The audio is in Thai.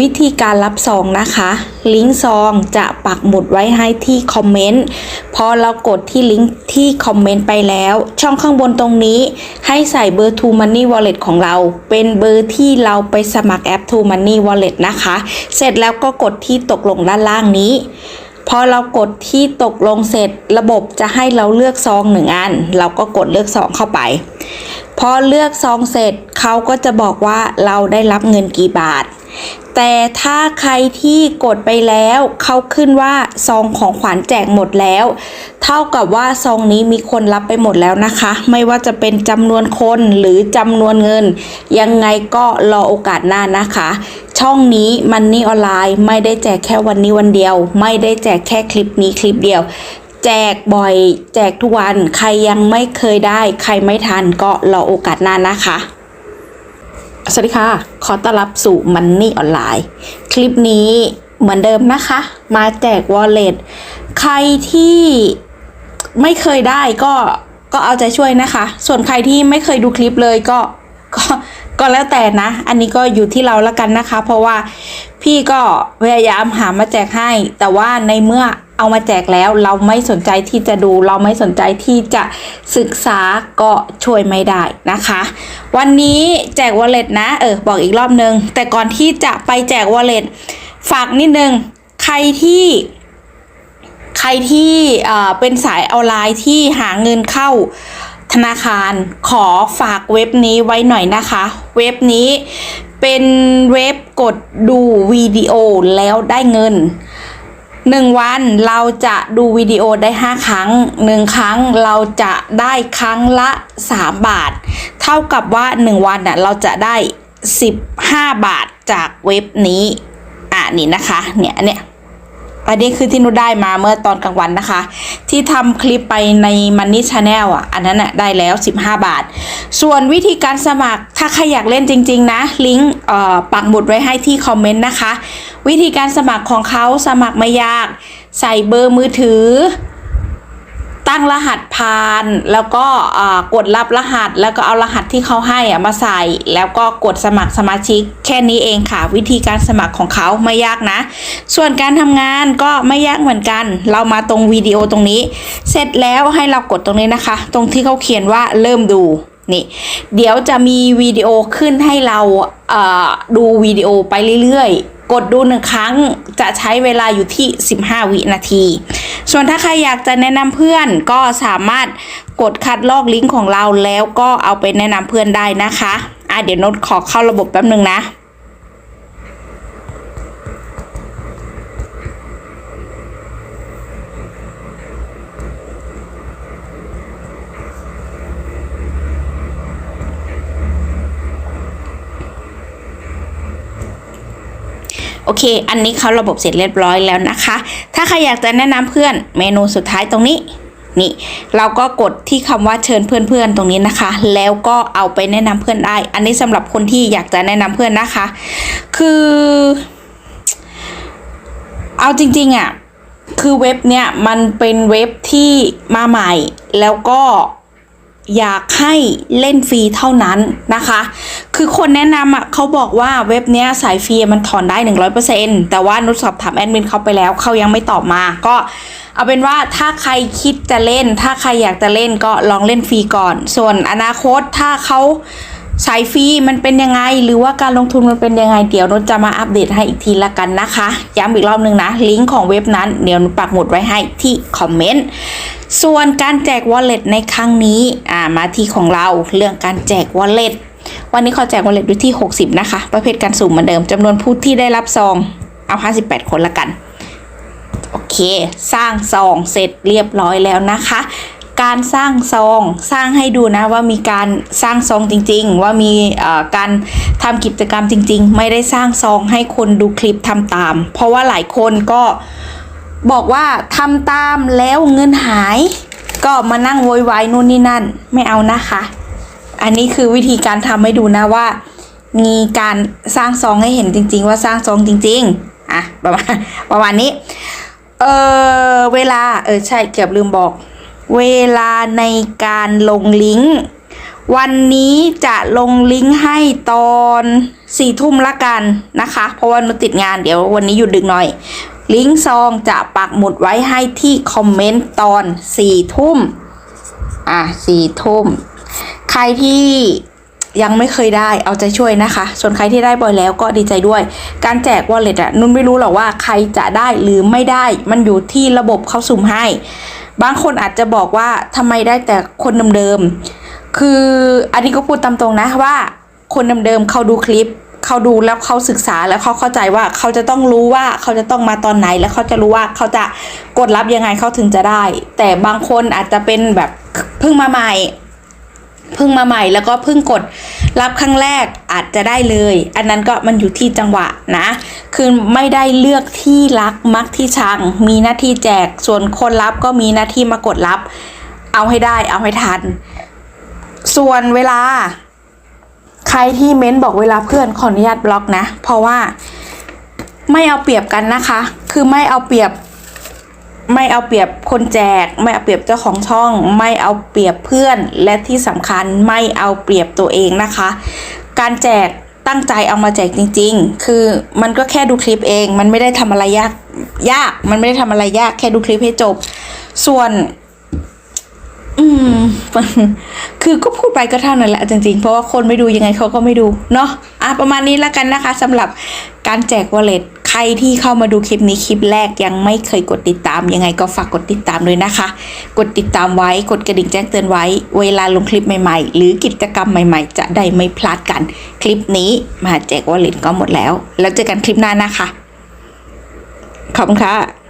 วิธีการรับซองนะคะ ลิงก์ซองจะปักหมุดไว้ให้ที่คอมเมนต์พอเรากดที่ลิงก์ที่คอมเมนต์ไปแล้ว ช่องข้างบนตรงนี้ ให้ใส่เบอร์ True Money Wallet ของเรา เป็นเบอร์ที่เราไปสมัครแอป True Money Wallet นะคะ เสร็จแล้วก็กดที่ตกลงด้านล่างนี้พอเรากดที่ตกลงเสร็จระบบจะให้เราเลือกซองหนึ่งอัน เราก็กดเลือกซองเข้าไป พอเลือกซองเสร็จเขาก็จะบอกว่าเราได้รับเงินกี่บาท แต่ถ้าใครที่กดไปแล้วเขาขึ้นว่าซองของขวัญแจกหมดแล้ว เท่ากับว่าซองนี้มีคนรับไปหมดแล้วนะคะ ไม่ว่าจะเป็นจำนวนคนหรือจำนวนเงิน ยังไงก็รอโอกาสหน้านะคะ ช่องนี้มันนี่ออนไลน์ไม่ได้แจกแค่วันนี้วันเดียว ไม่ได้แจกแค่คลิปนี้คลิปเดียว แจกบ่อย แจกทุกวัน ใครยังไม่เคยได้ ใครไม่ทันก็รอโอกาสหน้านะคะ สวัสดีค่ะ ขอต้อนรับสู่มันนี่ออนไลน์ คลิปนี้เหมือนเดิมนะคะ มาแจกวอลเล็ตใครที่ไม่เคยได้ก็ก็เอาใจช่วยนะคะ ส่วนใครที่ไม่เคยดูคลิปเลยก็ก็ก็แล้วแต่นะ อันนี้ก็อยู่ที่เราแล้วกันนะคะ เพราะว่าพี่ก็พยายามหามาแจกให้ แต่ว่าในเมื่อเอามาแจกแล้วเราไม่สนใจที่จะดู เราไม่สนใจที่จะศึกษาก็ช่วยไม่ได้นะคะ วันนี้แจกวอลเล็ตนะ เออ บอกอีกรอบนึง แต่ก่อนที่จะไปแจกวอลเล็ตฝากนิดนึง ใครที่ใครที่เอ่อเป็นสายออนไลน์ที่หาเงินเข้าธนาคารขอฝากเว็บนี้ไว้หน่อยนะคะ เว็บนี้เป็นเว็บกดดูวิดีโอแล้วได้เงิน หนึ่งวันเราจะดูวิดีโอได้ 5 ครั้ง 1 ครั้งเราจะได้ครั้งละ 3 บาท เท่ากับว่า 1 วันน่ะเราจะได้ 15 บาทจากเว็บนี้อะนี่นะคะเนี่ยเนี่ยอันนี้คือที่นุได้มาเมื่อตอนกลางวันนะคะ ที่ทำคลิปไปใน Money Channel อะ อันนั้นอะได้แล้ว 15 บาท ส่วนวิธีการสมัครถ้าใครอยากเล่นจริง ๆ นะ ลิงก์ปักหมุดไว้ให้ที่คอมเมนต์นะคะ วิธีการสมัครของเขาสมัครไม่ยาก ใส่เบอร์มือถือ ตั้งรหัสผ่าน แล้วก็กดรับรหัส แล้วก็เอารหัสที่เขาให้มาใส่ แล้วก็กดสมัครสมาชิก แค่นี้เองค่ะ วิธีการสมัครของเขาไม่ยากนะ ส่วนการทำงานก็ไม่ยากเหมือนกัน เรามาตรงวิดีโอตรงนี้ เสร็จแล้วให้เรากดตรงนี้นะคะ ตรงที่เขาเขียนว่าเริ่มดูนี่เดี๋ยวจะมีวิดีโอขึ้นให้เราดูวิดีโอไปเรื่อยๆ กดดูหนึ่งครั้งจะใช้เวลาอยู่ที่ 15 วินาที ส่วนถ้าใครอยากจะแนะนำเพื่อนก็สามารถกดคัดลอกลิงก์ของเราแล้วก็เอาไปแนะนำเพื่อนได้นะคะอะเดี๋ยวโน้ตขอเข้าระบบแป๊บนึงนะ โอเค อันนี้เขาระบบเสร็จเรียบร้อยแล้วนะคะ ถ้าใครอยากจะแนะนำเพื่อนเมนูสุดท้ายตรงนี้นี่เราก็กดที่คำว่าเชิญเพื่อนๆตรงนี้นะคะ แล้วก็เอาไปแนะนำเพื่อนได้ อันนี้สำหรับคนที่อยากจะแนะนำเพื่อนนะคะ คือ เอาจริงๆอะคือเว็บเนี้ยมันเป็นเว็บที่มาใหม่แล้วก็ อยากให้เล่นฟรีเท่านั้นนะคะ คือคนแนะนำอะเขาบอกว่าเว็บเนี้ยสายฟรีมันถอนได้ 100%แต่ว่านุชสอบถามแอดมินเขาไปแล้วเขายังไม่ตอบมาก็เอาเป็นว่าถ้าใครคิดจะเล่น ถ้าใครอยากจะเล่นก็ลองเล่นฟรีก่อน ส่วนอนาคตถ้าเขา สายฟรีมันเป็นยังไง หรือว่าการลงทุนมันเป็นยังไง เดี๋ยวนุชจะมาอัปเดตให้อีกทีละกันนะคะ ย้ำอีกรอบนึงนะ ลิงก์ของเว็บนั้นเดี๋ยวนุชปักหมุดไว้ให้ที่คอมเมนต์ส่วนการแจก wallet ในครั้งนี้อ่ามาที่ของเราเรื่องการแจก wallet วันนี้ขอแจก wallet อยู่ที่ 60 นะคะ ประเภทการสุ่มเหมือนเดิมจำนวนผู้ที่ได้รับซองเอา 58 คนละกัน โอเค สร้างซองเสร็จเรียบร้อยแล้วนะคะ การสร้างซองสร้างให้ดูนะว่ามีการสร้างซองจริง ๆ ว่ามีการทำกิจกรรมจริง ๆ ไม่ได้สร้างซองให้คนดูคลิปทำตาม เพราะว่าหลายคนก็บอกว่าทำตามแล้วเงินหาย ก็มานั่งโวยวายนู่นนี่นั่นไม่เอานะคะ อันนี้คือวิธีการทำให้ดูนะว่า มีการสร้างซองให้เห็นจริง ๆ ว่าสร้างซองจริง ๆอะประมาณประมาณนี้เออเวลาเออใช่เกือบลืมบอก เวลาในการลงลิงก์ วันนี้จะลงลิงก์ให้ตอนสี่ทุ่มละกันนะคะ เพราะว่านุชติดงานเดี๋ยววันนี้หยุดดึกหน่อย ลิงก์ซองจะปักหมุดไว้ให้ที่คอมเมนต์ตอนสี่ทุ่ม อะสี่ทุ่ม ใครที่ ยังไม่เคยได้เอาใจช่วยนะคะ ส่วนใครที่ได้บ่อยแล้วก็ดีใจด้วย การแจก wallet อะนุ่นไม่รู้หรอกว่าใครจะได้หรือไม่ได้ มันอยู่ที่ระบบเขาสุ่มให้ บางคนอาจจะบอกว่าทำไมได้แต่คนเดิมๆคืออันนี้ก็พูดตามตรงนะว่า คนเดิมๆเขาดูคลิปเขาดูแล้วเขาศึกษาแล้วเขาเข้าใจว่าเขาจะต้องรู้ว่าเขาจะต้องมาตอนไหน แล้วเขาจะรู้ว่าเขาจะกดรับยังไงเขาถึงจะได้ แต่บางคนอาจจะเป็นแบบเพิ่งมาใหม่ เพิ่งมาใหม่แล้วก็เพิ่งกดรับครั้งแรกอาจจะได้เลย อันนั้นก็มันอยู่ที่จังหวะนะ คือไม่ได้เลือกที่รักมักที่ชัง มีหน้าที่แจกส่วนคนรับก็มีหน้าที่มากดรับ เอาให้ได้เอาให้ทัน ส่วนเวลา ใครที่เม้นบอกเวลาเพื่อนขออนุญาตบล็อกนะ เพราะว่าไม่เอาเปรียบกันนะคะ คือไม่เอาเปรียบ ไม่เอาเปรียบคนแจก ไม่เอาเปรียบเจ้าของช่อง ไม่เอาเปรียบเพื่อนและที่สำคัญไม่เอาเปรียบตัวเองนะคะ การแจกตั้งใจเอามาแจกจริง ๆ คือมันก็แค่ดูคลิปเอง มันไม่ได้ทำอะไรยากยาก มันไม่ได้ทำอะไรยาก แค่ดูคลิปให้จบ ส่วน อืม คือก็พูดไปก็เท่านั้นแหละจริงๆ เพราะว่าคนไม่ดูยังไงเขาก็ไม่ดูเนาะอะประมาณนี้แล้วกันนะคะสำหรับการแจกวอลเล็ต ใครที่เข้ามาดูคลิปนี้คลิปแรกยังไม่เคยกดติดตาม ยังไงก็ฝากกดติดตามด้วยนะคะ กดติดตามไว้กดกระดิ่งแจ้งเตือนไว้ เวลาลงคลิปใหม่ๆ หรือกิจกรรมใหม่ๆ จะได้ไม่พลาดกัน คลิปนี้มาแจกวอลเล็ตก็หมดแล้ว แล้วเจอกันคลิปหน้านะคะขอบคุณค่ะ